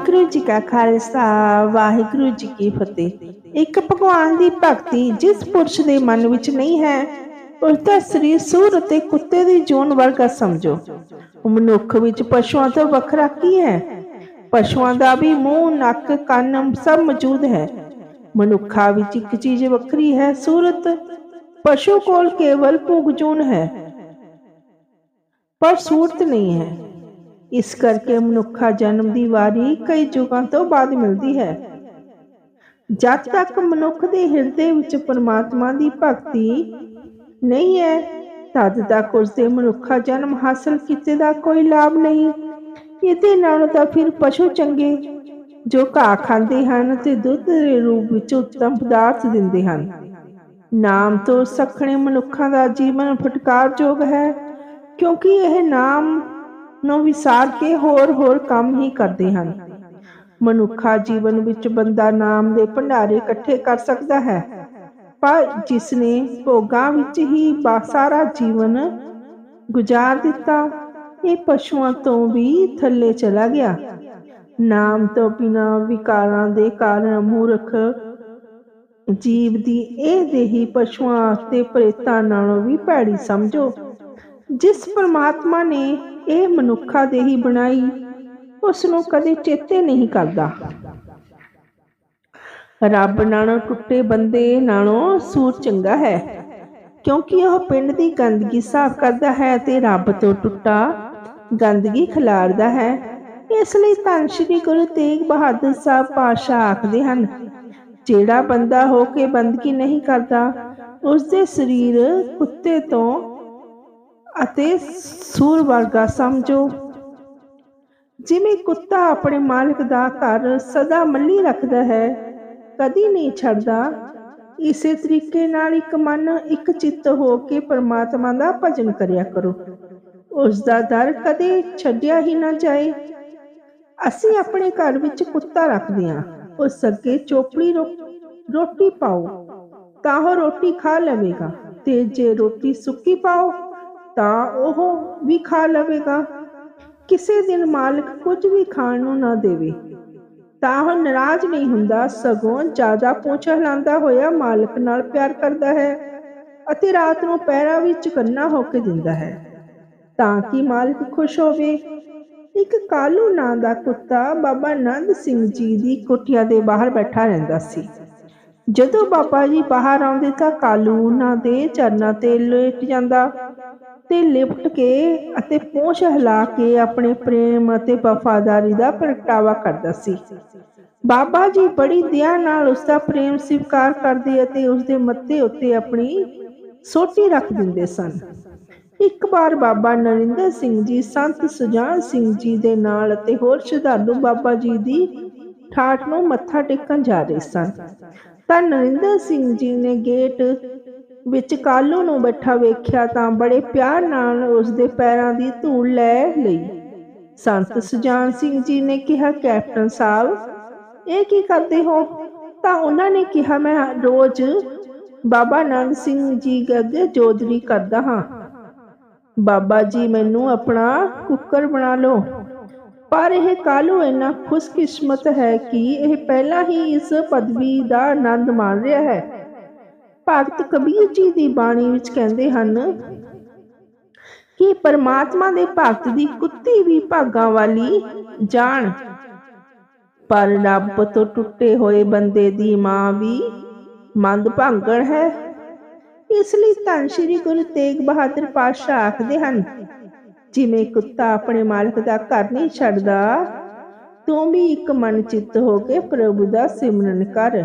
ਵਾਹਿਗੁਰੂ ਜੀ ਕਾ ਖਾਲਸਾ, ਵਾਹਿਗੁਰੂ ਜੀ ਕੀ ਫਤਿਹ। ਇੱਕ ਭਗਵਾਨ ਦੀ ਭਗਤੀ ਜਿਸ ਪੁਰਸ਼ ਦੇ ਮਨ ਵਿੱਚ ਨਹੀਂ ਹੈ, ਉਸ ਦਾ ਸਰੀਰ ਸੂਰ ਅਤੇ ਕੁੱਤੇ ਦੀ ਜੂਨ ਵਰਗਾ ਸਮਝੋ। ਮਨੁੱਖ ਵਿੱਚ ਪਸ਼ੂਆਂ ਤੋਂ ਵੱਖਰਾ ਕੀ ਹੈ? ਪਸ਼ੂਆਂ ਦਾ ਵੀ ਮੂੰਹ, ਨੱਕ, ਕੰਨ ਸਭ ਮੌਜੂਦ ਹੈ। ਮਨੁੱਖਾਂ ਵਿੱਚ ਇੱਕ ਚੀਜ਼ ਵੱਖਰੀ ਹੈ, ਸੂਰਤ। ਪਸ਼ੂ ਕੋਲ ਕੇਵਲ ਭੂਗ ਜੂਨ ਹੈ, ਪਰ ਸੂਰਤ ਨਹੀਂ ਹੈ। ਇਸ ਕਰਕੇ ਮਨੁੱਖਾ ਜਨਮ ਦੀ ਵਾਰੀ ਕਈ ਯੁਗਾਂ ਤੋਂ ਬਾਅਦ ਮਿਲਦੀ ਹੈ। ਜਦ ਤੱਕ ਮਨੁੱਖ ਦੇ ਹਿਰਦੇ ਵਿੱਚ ਪਰਮਾਤਮਾ ਦੀ ਭਗਤੀ ਨਹੀਂ ਹੈ, ਤਦ ਤੱਕ ਉਸ ਦੇ ਮਨੁੱਖਾ ਜਨਮ ਹਾਸਲ ਕੀਤੇ ਦਾ ਕੋਈ ਲਾਭ ਨਹੀਂ। ਇਹਦੇ ਨਾਲੋਂ ਤਾਂ ਫਿਰ ਪਸ਼ੂ ਚੰਗੇ, ਜੋ ਘਾਹ ਖਾਂਦੇ ਹਨ ਤੇ ਦੁੱਧ ਦੇ ਰੂਪ ਵਿੱਚ ਉੱਤਮ ਪਦਾਰਥ ਦਿੰਦੇ ਹਨ। ਨਾਮ ਤੋਂ ਸਖਣੇ ਮਨੁੱਖਾਂ ਦਾ ਜੀਵਨ ਫਟਕਾਰਯੋਗ ਹੈ, ਕਿਉਂਕਿ ਇਹ ਨਾਮ ਨੂੰ ਵਿਸਾਰ ਕੇ ਹੋਰ ਹੋਰ ਕੰਮ ਹੀ ਕਰਦੇ ਹਨ। ਮਨੁੱਖਾ ਜੀਵਨ ਵਿੱਚ ਬੰਦਾ ਨਾਮ ਦੇ ਭੰਡਾਰੇ ਇਕੱਠੇ ਕਰ ਸਕਦਾ ਹੈ, ਪਰ ਜਿਸ ਨੇ ਭੋਗਾਂ ਵਿੱਚ ਹੀ ਸਾਰਾ ਜੀਵਨ ਗੁਜ਼ਾਰ ਦਿੱਤਾ, ਇਹ ਪਸ਼ੂਆਂ ਤੋਂ ਵੀ ਥੱਲੇ ਚਲਾ ਗਿਆ। ਨਾਮ ਤੋਂ ਬਿਨਾ ਵਿਕਾਰਾਂ ਦੇ ਕਾਰਨ ਮੂਰਖ ਜੀਵ ਦੀ ਇਹ ਦੇਹੀ ਪਸ਼ੂਆਂ ਤੇ ਪ੍ਰੇਤਾਂ ਨਾਲੋਂ ਵੀ ਭੈੜੀ ਸਮਝੋ, ਜਿਸ ਪਰਮਾਤਮਾ ਨੇ ਇਹ ਮਨੁੱਖਾ ਦੇਹੀ ਬਣਾਈ ਉਸ ਨੂੰ ਕਦੇ ਚੇਤੇ ਨਹੀਂ ਕਰਦਾ। ਰੱਬ ਨਾਲੋਂ ਟੁੱਟੇ ਬੰਦੇ ਨਾਲੋਂ ਸੂਰ ਚੰਗਾ ਹੈ, ਕਿਉਂਕਿ ਉਹ ਪਿੰਡ ਦੀ ਗੰਦਗੀ ਸਾਫ਼ ਕਰਦਾ ਹੈ ਤੇ ਰੱਬ ਤੋਂ ਟੁੱਟਾ ਗੰਦਗੀ ਖਿਲਾਰਦਾ ਹੈ। ਇਸ ਲਈ ਧੰਨ ਸ਼੍ਰੀ ਗੁਰੂ ਤੇਗ ਬਹਾਦਰ ਸਾਹਿਬ ਪਾਤਸ਼ਾਹ ਆਖਦੇ ਹਨ, ਜਿਹੜਾ ਬੰਦਾ ਹੋ ਕੇ ਬੰਦਗੀ ਨਹੀਂ ਕਰਦਾ ਉਸ ਦੇ ਸਰੀਰ ਕੁੱਤੇ ਤੋਂ ਅਤੇ ਸੂਰ ਵਰਗਾ ਸਮਝੋ। ਜਿਵੇਂ ਕੁੱਤਾ ਆਪਣੇ ਮਾਲਕ ਦਾ ਘਰ ਸਦਾ ਮੱਲੀ ਰੱਖਦਾ ਹੈ, ਕਦੀ ਨਹੀਂ ਛੱਡਦਾ। ਇਸੇ ਤਰੀਕੇ ਨਾਲ ਇੱਕ ਮਨ, ਇੱਕ ਚਿੱਤ ਹੋ ਕੇ ਪਰਮਾਤਮਾ ਦਾ ਭਜਨ ਕਰਿਆ ਕਰੋ। ਉਸ ਦਾ ਦਰ ਕਦੇ ਛੱਡਿਆ ਹੀ ਨਾ ਜਾਏ। ਅਸੀਂ ਆਪਣੇ ਘਰ ਵਿੱਚ ਕੁੱਤਾ ਰੱਖਦੇ ਹਾਂ। ਉਸ ਅੱਗੇ ਚੋਪੜੀ ਰੋਟੀ ਪਾਓ। ਤਾਂ ਉਹ ਰੋਟੀ ਖਾ ਲਵੇਗਾ ਤੇ ਜੇ ਰੋਟੀ ਸੁੱਕੀ ਪਾਓ ਤਾਂ ਉਹ ਵੀ ਖਾ ਲਵੇਗਾ। ਕਿਸੇ ਦਿਨ ਮਾਲਕ ਕੁਝ ਵੀ ਖਾਣ ਨੂੰ ਨਾ ਦੇਵੇ। ਤਾਂ ਉਹ ਨਾਰਾਜ਼ ਨਹੀਂ ਹੁੰਦਾ, ਸਗੋਂ ਜ਼ਿਆਦਾ ਪੂੰਛ ਹਿਲਾਉਂਦਾ ਹੋਇਆ ਮਾਲਕ ਨਾਲ ਪਿਆਰ ਕਰਦਾ ਹੈ ਅਤੇ ਰਾਤ ਨੂੰ ਪੈਰਾਂ ਵਿੱਚ ਕੰਨਾ ਹੋ ਕੇ ਦਿੰਦਾ ਹੈ। ਤਾਂ ਕਿ ਮਾਲਕ ਖੁਸ਼ ਹੋਵੇ। ਇੱਕ ਕਾਲੂ ਨਾਂ ਦਾ ਕੁੱਤਾ ਬਾਬਾ ਨੰਦ ਸਿੰਘ ਜੀ ਦੀ ਕੁਟਿਆ ਦੇ ਬਾਹਰ ਬੈਠਾ ਰਹਿੰਦਾ ਸੀ। ਜਦੋਂ ਬਾਬਾ ਜੀ ਬਾਹਰ ਆਉਂਦੇ ਤਾਂ ਕਾਲੂ ਉਹਨਾਂ ਦੇ ਚਰਨਾਂ ਤੇ ਲੇਟ ਜਾਂਦਾ। ਤੇ ਲਿਪਟ ਕੇ ਅਤੇ ਪੂੰਛ ਹਿਲਾ ਕੇ ਆਪਣੇ ਪ੍ਰੇਮ ਅਤੇ ਵਫਾਦਾਰੀ ਦਾ ਪ੍ਰਗਟਾਵਾ ਕਰਦਾ ਸੀ। ਬਾਬਾ ਜੀ ਬੜੀ ਦਇਆ ਨਾਲ ਉਸ ਦਾ ਪ੍ਰੇਮ ਸਵੀਕਾਰ ਕਰਦੇ ਅਤੇ ਉਸ ਦੇ ਮੱਥੇ ਉੱਤੇ ਆਪਣੀ ਸੋਟੀ ਰੱਖ ਦਿੰਦੇ ਸਨ। ਇੱਕ ਵਾਰ ਬਾਬਾ ਨਰਿੰਦਰ ਸਿੰਘ ਜੀ, ਸੰਤ ਸੁਜਾਨ ਸਿੰਘ ਜੀ ਦੇ ਨਾਲ ਅਤੇ ਹੋਰ ਸ਼ਰਧਾਲੂ ਬਾਬਾ ਜੀ ਦੀ ਠਾਠ ਨੂੰ ਮੱਥਾ ਟੇਕਣ ਜਾ ਰਹੇ ਸਨ। ਤਾਂ ਨਰਿੰਦਰ ਸਿੰਘ ਜੀ ਨੇ ਗੇਟ ਵਿੱਚ ਕਾਲੂ ਨੂੰ ਬੈਠਾ ਵੇਖਿਆ ਤਾਂ ਬੜੇ ਪਿਆਰ ਨਾਲ ਉਸ ਦੇ ਪੈਰਾਂ ਦੀ ਧੂੜ ਲੈ ਲਈ। ਸੰਤ ਸੁਜਾਨ ਸਿੰਘ ਜੀ ਨੇ ਕਿਹਾ, ਕੈਪਟਨ ਸਾਹਿਬ, ਇਹ ਕੀ ਕਰਦੇ ਹੋ? ਤਾਂ ਉਹਨਾਂ ਨੇ ਕਿਹਾ, ਮੈਂ ਰੋਜ਼ ਬਾਬਾ ਨੰਦ ਸਿੰਘ ਜੀ ਅੱਗੇ ਜੋਦਰੀ ਕਰਦਾ ਹਾਂ। ਬਾਬਾ ਜੀ ਮੈਨੂੰ ਆਪਣਾ ਕੁੱਕਰ ਬਣਾ ਲਓ। ਪਰ ਇਹ ਕਾਲੂ ਇੰਨਾ ਖੁਸ਼ਕਿਸਮਤ ਹੈ ਕਿ ਇਹ ਪਹਿਲਾਂ ਹੀ ਇਸ ਪਦਵੀ ਦਾ ਆਨੰਦ ਮਾਣ ਰਿਹਾ ਹੈ। ਭਗਤ ਕਬੀਰ ਜੀ ਦੀ ਬਾਣੀ ਵਿੱਚ ਕਹਿੰਦੇ ਹਨ ਕਿ ਪਰਮਾਤਮਾ ਦੇ ਭਗਤ ਦੀ ਕੁੱਤੀ ਵੀ ਭਾਗਾਂ ਵਾਲੀ ਜਾਣ ਪਰ ਰੱਬ ਤੋਂ ਟੁੱਟੇ ਹੋਏ ਬੰਦੇ ਦੀ ਮਾਂ ਵੀ ਮੰਦ ਭਾਗਣ ਹੈ। ਇਸ ਲਈ ਧੰਨ ਸ਼੍ਰੀ ਗੁਰੂ ਤੇਗ ਬਹਾਦਰ ਪਾਤਸ਼ਾਹ ਆਖਦੇ ਹਨ, ਜਿਵੇਂ ਕੁੱਤਾ ਆਪਣੇ ਮਾਲਕ ਦਾ ਘਰ ਨਹੀਂ ਛੱਡਦਾ, ਤੂੰ ਵੀ ਇੱਕ ਮਨ ਚਿੱਤ ਹੋ ਕੇ ਪ੍ਰਭੂ ਦਾ ਸਿਮਰਨ ਕਰ।